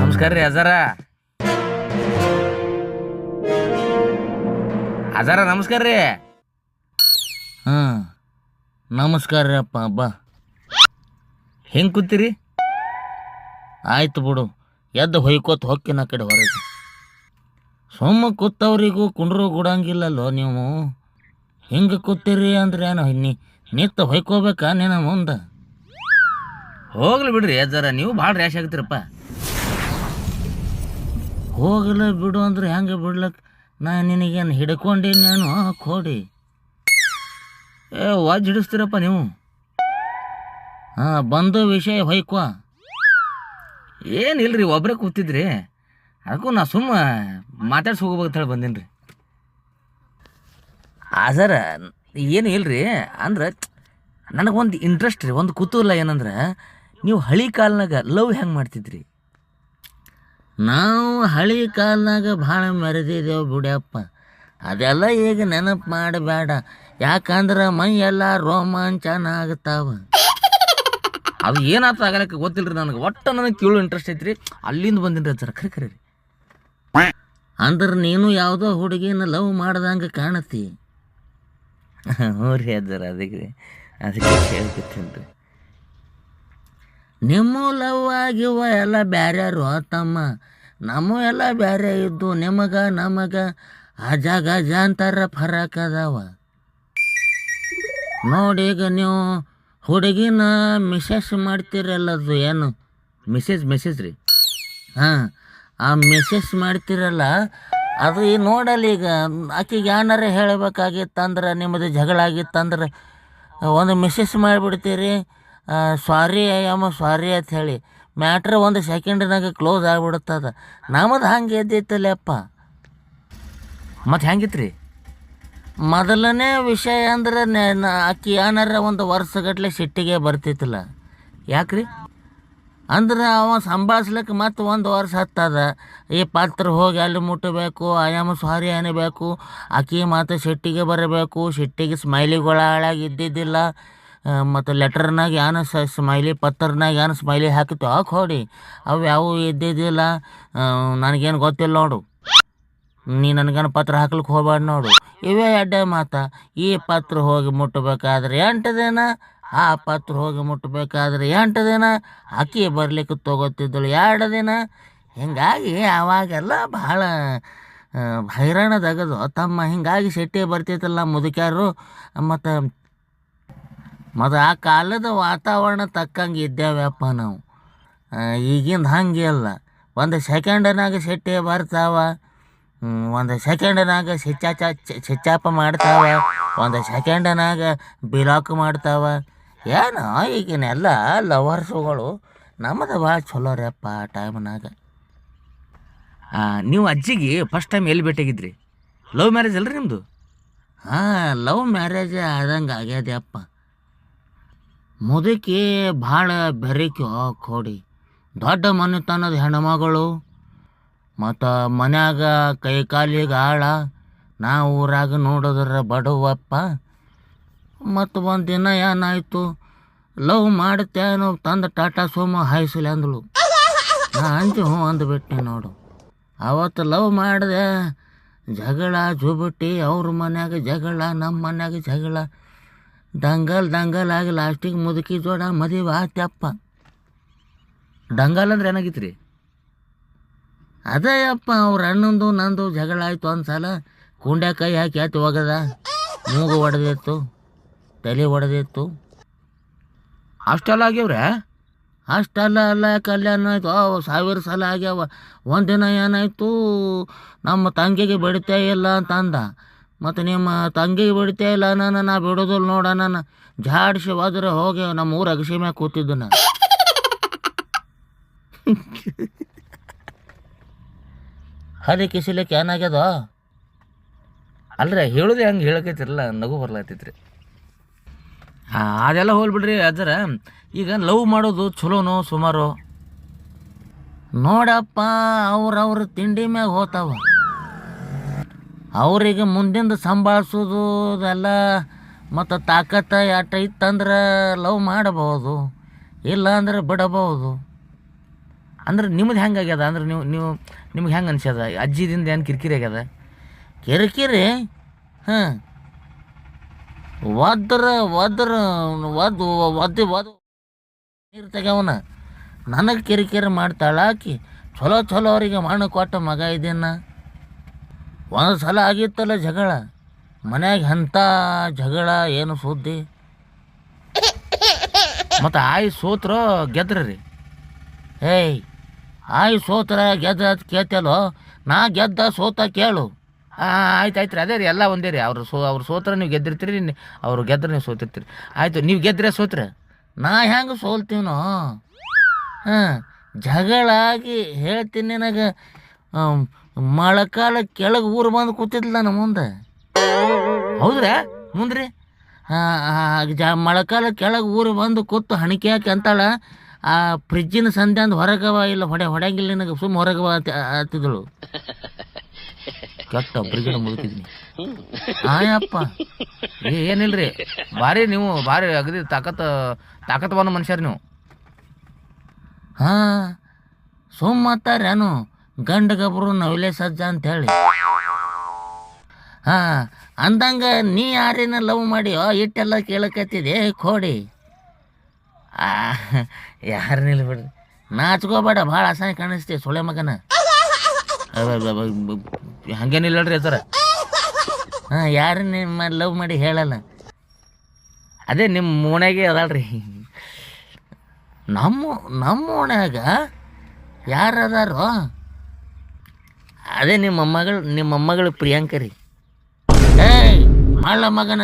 ನಮಸ್ಕಾರ ರೀ ಅಜಾರ ಅಜಾರ ನಮಸ್ಕಾರ ರೀ. ಹಾಂ ನಮಸ್ಕಾರ ರೀ ಅಪ್ಪ ಬಾ. ಹೆಂಗೆ ಕೂತೀರಿ? ಆಯ್ತು ಬಿಡು ಎದ್ದು ಹೊಯ್ಕೋತ ಹೊಕ್ಕಿನ ಕಡೆ ಹೊರಗೆ. ಸುಮ್ಮ ಕೂತವ್ರಿಗೂ ಕುಂಡ್ರು ಗುಡಂಗಿಲ್ಲಲ್ಲೋ ನೀವು? ಹಿಂಗೆ ಕೂತೀರಿ ಅಂದ್ರೆ ಏನು ನಿತ್ತ ಹೊಯ್ಕೋಬೇಕಾ ನಿನ್ನ ಮುಂದೆ? ಹೋಗ್ಲಿ ಬಿಡ್ರಿ ಯಾರ ನೀವು ಭಾಳ ರ್ಯಾಶ್ ಆಗ್ತೀರಪ್ಪ. ಹೋಗಲ್ಲ ಬಿಡು ಅಂದ್ರೆ ಹೆಂಗೆ ಬಿಡ್ಲಕ್? ನಾ ನಿನಗೇನು ಹಿಡ್ಕೊಂಡಿ ನಾನು? ಕೋಡಿ. ಏ, ವಾಜ್ ಹಿಡಿಸ್ತೀರಪ್ಪ ನೀವು. ಹಾಂ, ಬಂದು ವಿಷಯ ಹೊಯ್ಕೋ. ಏನಿಲ್ರಿ ಒಬ್ಬರೇ ಕೂತಿದ್ರಿ. ಅದಕ್ಕೂ ನಾ ಸುಮ್ಮ ಮಾತಾಡ್ಸಿ ಹೋಗ್ಬೇಕು ಹೇಳಿ ಬಂದೀನಿ ರೀ ಸರ್ ಏನು ಇಲ್ರಿ, ಅಂದ್ರೆ ನನಗೊಂದು ಇಂಟ್ರೆಸ್ಟ್ ರೀ, ಒಂದು ಕುತೂಹಲ ಏನಂದ್ರೆ ನೀವು ಹಳಿ ಕಾಲ್ನಾಗ ಲವ್ ಹೆಂಗೆ ಮಾಡ್ತಿದ್ರಿ ನಾವು ಹಳಿ ಕಾಲ್ನಾಗ ಭಾಳ ಮೆರೆದಿದ್ದೇವೆ ಬಿಡಪ್ಪ ಅದೆಲ್ಲ ಈಗ ನೆನಪು ಮಾಡಬೇಡ ಯಾಕಂದ್ರೆ ಮೈ ಎಲ್ಲ ರೋಮಾಂಚನ ಆಗ್ತಾವ ಅದು ಏನಾತ ಆಗಲಕ್ಕೆ ಗೊತ್ತಿಲ್ರಿ ನನಗೆ ಒಟ್ಟು ನನಗೆ ಕೇಳು ಇಂಟ್ರೆಸ್ಟ್ ಐತ್ರಿ ಅಲ್ಲಿಂದ ಬಂದಿನ್ರಿ ರೀ ಸರ್ ಖರೆ ಖರೆ ರೀ ಅಂದ್ರೆ ನೀನು ಯಾವುದೋ ಹುಡುಗಿನ ಲವ್ ಮಾಡ್ದಂಗೆ ಕಾಣತಿ ಹ್ಞೂ ರೀ ಅದಕ್ಕೆ ರೀ ಅದಕ್ಕೆ ಕೇಳ್ತಿರ್ತೀನಿ ರೀ ನಿಮ್ಮ ಎಲ್ಲ ಬ್ಯಾರ್ಯಾರು ತಮ್ಮ ನಮ್ಮ ಎಲ್ಲ ಬ್ಯಾರೆ ಇದ್ದು ನಿಮಗೆ ನಮಗ ಅಜ ಗಜ ಅಂತಾರ ಫರಕ್ ಅದಾವ. ನೋಡೀಗ ನೀವು ಹುಡುಗಿನ ಮಿಸಸ್ ಮಾಡ್ತಿರಲ್ಲದು ಏನು? ಮೆಸೇಜ್ ಮೆಸೇಜ್ ರೀ. ಹಾಂ, ಆ ಮೆಸೇಜ್ ಮಾಡ್ತಿರಲ್ಲ, ಅದು ಈ ನೋಡಲ್ಲ ಈಗ ಆಕೆಗೆ ಏನಾರ ಹೇಳಬೇಕಾಗಿತ್ತಂದ್ರೆ, ನಿಮ್ಮದು ಜಗಳ ಆಗಿತ್ತಂದ್ರೆ, ಒಂದು ಮೆಸೇಜ್ ಮಾಡಿಬಿಡ್ತೀರಿ. ಸಾರಿ ಅಯ್ಯಮ್ಮ ಸಾರಿ ಅಂತ ಹೇಳಿ. ಮ್ಯಾಟ್ರ್ ಒಂದು ಸೆಕೆಂಡ್ನಾಗ ಕ್ಲೋಸ್ ಆಗಿಬಿಡುತ್ತದ. ನಮ್ಮದು ಹಂಗೆ ಎದ್ದೈತಲ್ಲಪ್ಪ ಮತ್ತು ಹೆಂಗಿತ್ತು ರೀ ಮೊದಲನೇ ವಿಷಯ ಅಂದ್ರೆ ಆಕಿ ಏನಾರ ಒಂದು ವರ್ಷಗಟ್ಲೆ ಸಿಟ್ಟಿಗೆ ಬರ್ತಿತ್ತಲ್ಲ. ಯಾಕ್ರಿ? ಅಂದ್ರೆ ಅವ ಸಂಭಾಳಿಸ್ಲಿಕ್ಕೆ ಮತ್ತೆ ಒಂದು ವರ್ಷ ಹತ್ತದ. ಈ ಪಾತ್ರ ಹೋಗಿ ಅಲ್ಲಿ ಮುಟ್ಟಬೇಕು ಆಯಾಮ ಸಾರಿ ಅನ್ನಬೇಕು ಆಕಿ ಮಾತು ಸಿಟ್ಟಿಗೆ ಬರಬೇಕು, ಸಿಟ್ಟಿಗೆ ಸ್ಮೈಲಿಗಳ ಹಾಳಾಗಿ ಇದ್ದಿದ್ದಿಲ್ಲ. ಮತ್ತು ಲೆಟರ್ನಾಗ ಏನು ಸ್ಮೈಲಿ ಪತ್ರನಾಗ ಏನು ಸ್ಮೈಲಿ ಹಾಕಿತ್ತು. ಹಾಕಿ ಹೊಡಿ, ಅವು ಯಾವ ಇದ್ದಿದ್ದಿಲ್ಲ. ನನಗೇನು ಗೊತ್ತಿಲ್ಲ ನೋಡು. ನೀ ನನಗೇನು ಪತ್ರ ಹಾಕ್ಲಿಕ್ಕೆ ಹೋಗ್ಬೇಡ ನೋಡು. ಇವೇ ಅಡ್ಡ ಮಾತ. ಈ ಪತ್ರ ಹೋಗಿ ಮುಟ್ಟಬೇಕಾದ್ರೆ ಎಂಟು ದಿನ, ಆ ಪತ್ರ ಹೋಗಿ ಮುಟ್ಟಬೇಕಾದ್ರೆ ಎಂಟು ದಿನ. ಅಕ್ಕಿ ಬರ್ಲಿಕ್ಕೆ ತಗೋತಿದ್ದಳು ಎರಡು ದಿನ. ಹೀಗಾಗಿ ಆವಾಗೆಲ್ಲ ಭಾಳ ಹೈರಾಣದಾಗದು. ತಮ್ಮ ಹೀಗಾಗಿ ಸಿಟ್ಟಿ ಬರ್ತಿತ್ತಲ್ಲ ಮುದುಕ್ಯಾರು. ಮತ್ತು ಮತ್ತು ಆ ಕಾಲದ ವಾತಾವರಣ ತಕ್ಕಂಗೆ ಇದ್ದೇವಪ್ಪ ನಾವು. ಈಗಿಂದ ಹಂಗೆ ಇಲ್ಲ ಒಂದು ಸೆಕೆಂಡನಾಗ ಸಿಟ್ಟೆ ಬರ್ತಾವ ಒಂದು ಸೆಕೆಂಡನಾಗ ಸಿಚ್ಚಾಚ ಸಿಚ್ಚಾಪ ಮಾಡ್ತಾವ ಒಂದು ಸೆಕೆಂಡನಾಗ ಬಿಲಾಕ್ ಮಾಡ್ತಾವ. ಏನು ಈಗಿನೆಲ್ಲ ಲವರ್ಸುಗಳು ನಮ್ಮದು ಭಾಳ ಚಲೋ ರೀ ಅಪ್ಪ ಆ ಟೈಮ್ನಾಗ ನೀವು ಅಜ್ಜಿಗೆ ಫಸ್ಟ್ ಟೈಮ್ ಎಲ್ಲಿ ಭೇಟಿಯಾಗಿದ್ರಿ? ಲವ್ ಮ್ಯಾರೇಜ್ ಅಲ್ರಿ ನಿಮ್ಮದು ಹಾಂ ಲವ್ ಮ್ಯಾರೇಜ್ ಆದಂಗೆ ಆಗ್ಯದೆ ಅಪ್ಪ ಮುದುಕಿ ಭಾಳ ಬೆರಿಕೆ ಕೋಡಿ. ದೊಡ್ಡ ಮನೆತನದ ಹೆಣ್ಮಗಳು. ಮತ್ತು ಮನ್ಯಾಗ ಕೈ ಕಾಲಿಗೆ ಆಳ. ನಾ ಊರಾಗ ನೋಡಿದ್ರೆ ಬಡವಪ್ಪ. ಮತ್ತು ಒಂದು ದಿನ ಏನಾಯಿತು? ಲವ್ ಮಾಡ್ತೇನೋ ತಂದು ಟಾಟಾ ಸೋಮ ಹಾಯಿಸಲಿ ಅಂದಳು. ನಾ ಅಂಜು ಹ್ಞೂ ಅಂದ್ಬಿಟ್ಟೆ ನೋಡು. ಅವತ್ತು ಲವ್ ಮಾಡಿದೆ ಜಗಳ ಜುಬಿಟ್ಟಿ ಅವ್ರ ಮನ್ಯಾಗ ಜಗಳ ನಮ್ಮ ಮನ್ಯಾಗ ಜಗಳ. ದಂಗಲ್ ದಂಗಲ್ ಆಗಿ ಲಾಸ್ಟಿಗೆ ಮುದುಕಿ ಜೋಡ ಮದುವೆ ಆತ್ಯಪ್ಪ ಡಂಗಲ್ ಅಂದ್ರೆ ಏನಾಗಿತ್ತು ಅದೇ ಅಪ್ಪ, ಅವ್ರ ಅಣ್ಣಂದು ನಂದು ಜಗಳ ಆಯ್ತು ಒಂದು ಸಲ ಕುಂಡೆ ಕೈ ಹಾಕಿ ಆಯ್ತು ಹೋಗದ. ಮೂಗು ಒಡೆದಿತ್ತು, ತಲೆ ಒಡೆದಿತ್ತು. ಅಷ್ಟೆಲ್ಲ ಆಗ್ಯವ್ರೆ? ಅಷ್ಟೆಲ್ಲ ಅಲ್ಲ, ಕಲ್ಯಾಣ ಆಯ್ತು. ಸಾವಿರ ಸಲ ಆಗ್ಯಾವ. ಒಂದಿನ ಏನಾಯ್ತು? ನಮ್ಮ ತಂಗಿಗೆ ಬಿಡ್ತೇ ಇಲ್ಲ ಅಂತ ಅಂದ ಮತ್ತು ನಿಮ್ಮ ತಂಗಿ ಬಿಡ್ತೇ ಇಲ್ಲ ನಾನು ನಾ ಬಿಡೋದಿಲ್ಲ ನೋಡ ನಾನು ಜಾಡ್ಸಿ ಹೋದ್ರೆ ಹೋಗಿ ನಮ್ಮ ಊರ ಅಗಸಿ ಮ್ಯಾಗ ಕೂತಿದ್ದು ನಾನು ಹಲಿ ಕಿಸಿಲಿಕ್ಕೆ ಏನಾಗ್ಯದ ಅಲ್ರಿ, ಹೇಳೋದು ಹೆಂಗೆ ಹೇಳಕೈತಿರಲ್ಲ ನಗು ಬರ್ಲಾತೈತ್ರಿ. ಹಾಂ ಅದೆಲ್ಲ ಹೋಗ್ಬಿಡ್ರಿ ಅದರ ಈಗ ಲವ್ ಮಾಡೋದು ಚಲೋನೋ ಸುಮಾರು? ನೋಡಪ್ಪ, ಅವ್ರವ್ರ ತಿಂಡಿ ಮ್ಯಾಗ ಹೋತಾವ. ಅವ್ರಿಗೆ ಮುಂದಿಂದ ಅದೆಲ್ಲ ಮತ್ತು ತಾಕತ್ತ ಆಟ ಇತ್ತಂದ್ರೆ ಲವ್ ಮಾಡಬಹುದು ಇಲ್ಲ ಅಂದ್ರೆ ಬಿಡಬಹುದು. ಅಂದ್ರೆ ನಿಮ್ದು ಹೆಂಗೆ ಆಗ್ಯದ? ಅಂದ್ರೆ ನೀವು ನೀವು, ನಿಮ್ಗೆ ಹೆಂಗೆ ಅನ್ಸ್ಯದ? ಅಜ್ಜಿದಿಂದ ಏನು ಕಿರಿಕಿರಿ ಆಗ್ಯದ? ಕಿರಿಕಿರಿ? ಹಾಂ. ಒದ್ರ ಒದ್ರ ಒದ್ದು ಒದ್ದು ಒದ್ದು ನೀರು ತೆಗ್ಯವನ? ನನಗೆ ಕಿರಿಕಿರಿ ಮಾಡ್ತಾಳಾಕಿ ಚಲೋ ಚಲೋ ಅವರಿಗೆ ಮಣ್ಣು ಕೊಟ್ಟ ಮಗ ಇದೇನ? ಒಂದು ಸಲ ಆಗಿತ್ತಲ್ಲ ಜಗಳ? ಮನ್ಯಾಗ ಎಂಥ ಜಗಳ, ಏನು ಸುದ್ದಿ? ಮತ್ತು ಆಯಿ ಸೋತ್ರ ಗೆದ್ರಿ ಏಯ್, ಆಯಿ ಸೋತ್ರ ಗೆದ್ದ ಕೇಳ್ತಲೋ ನಾ ಗೆದ್ದ ಸೋತ ಕೇಳು. ಹಾಂ, ಆಯ್ತು ಆಯ್ತು ರೀ. ಅದೇ ರೀ, ಎಲ್ಲ ಒಂದೇ ರೀ. ಅವ್ರು ಸೋ, ಅವ್ರು ಸೋತ್ರ ನೀವು ಗೆದ್ದಿರ್ತೀರಿ ಅವ್ರು ಗೆದ್ರೆ ನೀವು ಸೋತಿರ್ತೀರಿ. ಆಯಿತು, ನೀವು ಗೆದ್ರೆ ಸೋತ್ರ. ನಾ ಹೆಂಗೆ ಸೋಲ್ತೀವನೋ ಹಾಂ, ಜಗಳಾಗಿ ಹೇಳ್ತೀನಿ ನಿನಗೆ. ಮೊಳಕಾಲ ಕೆಳಗೆ ಊರು ಬಂದು ಕೂತಿದ್ಲ ನನ್ನ ಮುಂದೆ? ಹೌದ್ರಾ? ಮುಂದ್ರಿ? ಜ, ಮೊಳಕಾಲ ಕೆಳಗೆ ಊರು ಬಂದು ಕೂತು ಹಣಿಕೆ ಹಾಕಿ ಅಂತಾಳ, ಆ ಫ್ರಿಜ್ಜಿನ ಸಂಧ್ಯಾಂದ ಹೊರಗವ ಇಲ್ಲ ಹೊಡೆ, ಹೊಡೆಯಂಗಿಲ್ಲ ನಿನಗೆ, ಸುಮ್ಮ ಹೊರಗವ ಅಂತ ಅಂತಿದ್ದಳು ಕೆಟ್ಟ ಬ್ರಿಗೇಡ್ ಮುದುಕಿದ್ದೀನಿ ಆಯಪ್ಪ. ಏನಿಲ್ರಿ? ಭಾರಿ ನೀವು, ಭಾರಿ ಅಗದಿ ತಾಕತ್, ತಾಕತ್ವಾನ ಮನುಷ್ಯರು ನೀವು. ಹಾಂ ಸುಮ್ಮತ್ತಾರೇನು ಗಂಡ ಗಬ್ರು ನವಿಲೆ ಸಜ್ಜ ಅಂತ ಹೇಳಿ ಹಾಂ, ಅಂದಂಗ ನೀ ಯಾರೇನ ಲವ್ ಮಾಡಿಯೋ ಇಟ್ಟೆಲ್ಲ ಕೇಳಕತ್ತಿದೆ? ಕೋಡಿ. ಯಾರು ನಿಲ್ಬಿಡ್ರಿ ನಾಚ್ಕೋಬೇಡ, ಭಾಳ ಅಸಹ್ಯ ಕಾಣಿಸ್ತೀವಿ ಸೊಳೆ ಮಗನ. ಹಂಗೇನಿಲ್ಲ ಹೇಳ್ರಿ ಸರ ಹಾಂ ನಿಮ್ಮ ಲವ್ ಮಾಡಿ ಹೇಳಲ್ಲ. ಅದೇ ನಿಮ್ಮ ಮೂಣೆಗೆ ಅದಲ್ರಿ ನಮ್ಮ ನಮ್ಮ ಓಣ್ಯಾಗ ಯಾರದಾರೋ ಅದೇ ನಿಮ್ಮ ಮೊಮ್ಮಗಳು ನಿಮ್ಮ ಮೊಮ್ಮಗಳು ಪ್ರಿಯಾಂಕ ರೀ ಏಯ್ ಮಳ್ಳ ಮಗನ?